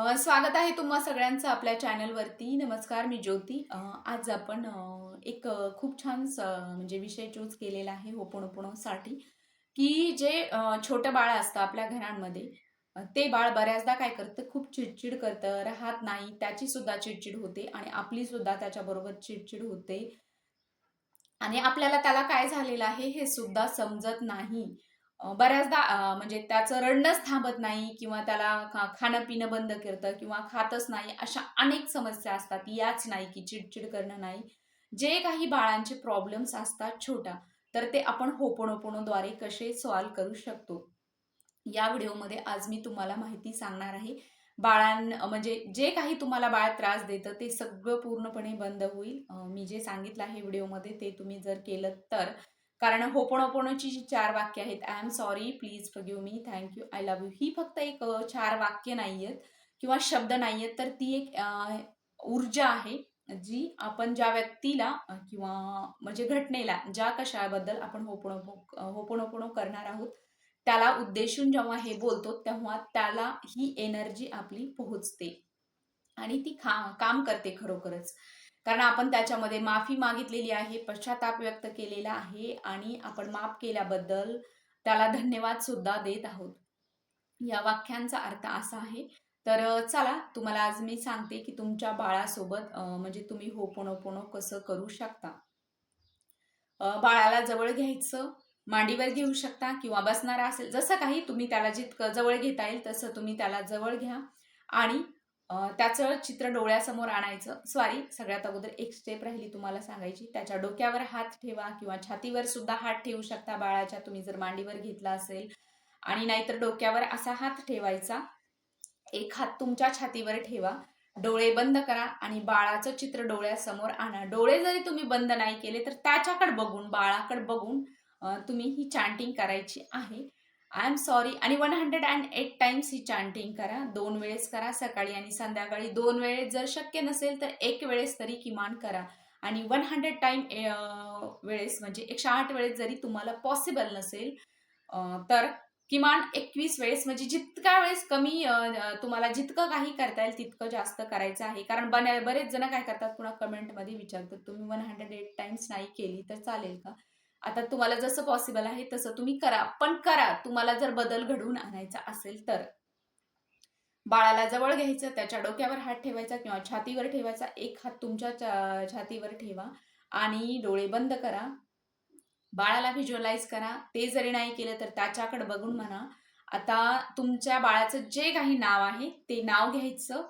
स्वागत आहे तुम्हा सगळ्यांचं आपल्या चॅनलवरती. नमस्कार मी ज्योती. आज आपण एक खूप छान म्हणजे विषय चूज केलेला आहे होपणोपणोसाठी. की जे छोटं बाळ असतं आपल्या घरांमध्ये ते बाळ बऱ्याचदा काय करतं खूप चिडचिड करतं राहत नाही त्याची सुद्धा चिडचिड होते आणि आपली सुद्धा त्याच्याबरोबर चिडचिड होते. आणि आपल्याला त्याला काय झालेलं आहे हे सुद्धा समजत नाही. बऱ्याचदा म्हणजे त्याचं रडणंच थांबत नाही किंवा त्याला खाणं पिणं बंद करतं किंवा खातच नाही अशा अनेक समस्या असतात. याच नाही की चिडचिड करणं नाही. जे काही बाळांचे प्रॉब्लेम्स असतात छोटा तर ते आपण होपणोपणोद्वारे कसे सॉल्व करू शकतो? या व्हिडिओमध्ये आज मी तुम्हाला माहिती सांगणार आहे. बाळां म्हणजे जे काही तुम्हाला बाळ त्रास देतं ते सगळं पूर्णपणे बंद होईल. मी जे सांगितलं आहे व्हिडिओमध्ये ते तुम्ही जर केलं तर कारण होपणोपणोची जी चार वाक्य आहेत I am sorry please forgive me thank you I love you ही फक्त एक चार वाक्य नाही आहेत किंवा शब्द नाही आहेत तर ती एक ऊर्जा आहे जी आपण ज्या व्यक्तीला किंवा म्हणजे घटनेला ज्या कशाबद्दल आपण होपोणोपो होपोणोपोणो करणार आहोत त्याला उद्देशून जेव्हा हे बोलतो तेव्हा त्याला ही एनर्जी आपली पोहोचते. आणि ती खा काम करते खरोखरच. कारण आपण त्याच्यामध्ये माफी मागितलेली आहे पश्चाताप व्यक्त केलेला आहे आणि आपण माफ केल्याबद्दल त्याला धन्यवाद सुद्धा देत आहोत. या वाक्यांचा अर्थ असा आहे. तर चला तुम्हाला आज मी सांगते की तुमच्या बाळासोबत म्हणजे तुम्ही होपोणोपोणो कसं करू शकता. बाळाला जवळ घ्यायचं मांडीवर घेऊ शकता किंवा बसणारा असेल जसं काही तुम्ही त्याला जितकं जवळ घेता येईल तसं तुम्ही त्याला जवळ घ्या. आणि त्याचं चित्र डोळ्यासमोर आणायचं. सॉरी सगळ्यात अगोदर एक स्टेप राहिली तुम्हाला सांगायची. त्याच्या डोक्यावर हात ठेवा किंवा छातीवर सुद्धा हात ठेवू शकता बाळाच्या. तुम्ही जर मांडीवर घेतला असेल आणि नाहीतर डोक्यावर असा हात ठेवायचा. एक हात तुमच्या छातीवर ठेवा. डोळे बंद करा आणि बाळाचं चित्र डोळ्यासमोर आणा. डोळे जरी तुम्ही बंद नाही केले तर त्याच्याकडे बघून बाळाकडे बघून तुम्ही ही चांटिंग करायची आहे. I am sorry. आणि one hundred and eight times he chanting करा. दोन वेळेस करा. सकाळी आणि संध्याकाळी दोन वेळेस. जर शक्य नसेल तर एक वेळेस तरी किमान करा. आणि वन हंड्रेड टाईम वेळेस म्हणजे एकशे आठ वेळेस जरी तुम्हाला पॉसिबल नसेल तर किमान एकवीस वेळेस म्हणजे जितक्या वेळेस कमी तुम्हाला जितकं काही करता येईल तितकं जास्त करायचं आहे. कारण बऱ्याच बरेच जण काय करतात? पुन्हा कमेंटमध्ये विचारतात तुम्ही वन हंड्रेड एट टाइम्स नाही केली तर चालेल का? आता तुम्हाला जसं पॉसिबल आहे तसं तुम्ही करा. पण करा. तुम्हाला जर बदल घडवून आणायचा असेल तर. बाळाला जवळ घ्यायचं त्याच्या डोक्यावर हात ठेवायचा किंवा छातीवर ठेवायचा एक हात तुमच्या छातीवर ठेवा आणि डोळे बंद करा. बाळाला व्हिज्युअलाइज करा. ते जरी नाही केलं तर त्याच्याकडे बघून म्हणा. आता तुमच्या बाळाचं जे काही नाव आहे ते नाव घ्यायचं.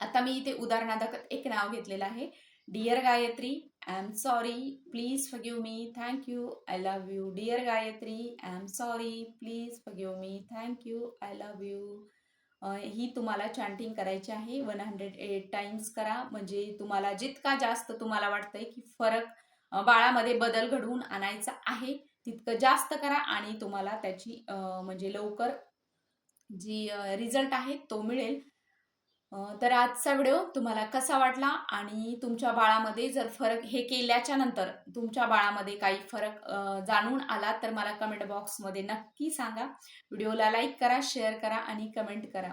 आता मी इथे उदाहरणादाखत एक नाव घेतलेलं आहे. Dear Gayatri I am sorry please forgive me thank you I love you dear Gayatri I am sorry please forgive me thank you I love you ही तुम्हाला चॅन्टिंग करायची आहे. वन हंड्रेड एट टाइम्स करा. म्हणजे तुम्हाला जितका जास्त तुम्हाला वाटतंय की फरक बाळामध्ये बदल घडवून आणायचा आहे तितकं जास्त करा आणि तुम्हाला त्याची म्हणजे लवकर जी रिझल्ट आहे तो मिळेल. तर आजचा व्हिडिओ तुम्हाला कसा वाटला आणि तुमच्या बाळामध्ये जर फरक हे केल्याच्यानंतर तुमच्या बाळामध्ये काही फरक जाणून आला तर मला कमेंट बॉक्समध्ये नक्की सांगा. व्हिडिओला लाईक करा शेअर करा आणि कमेंट करा.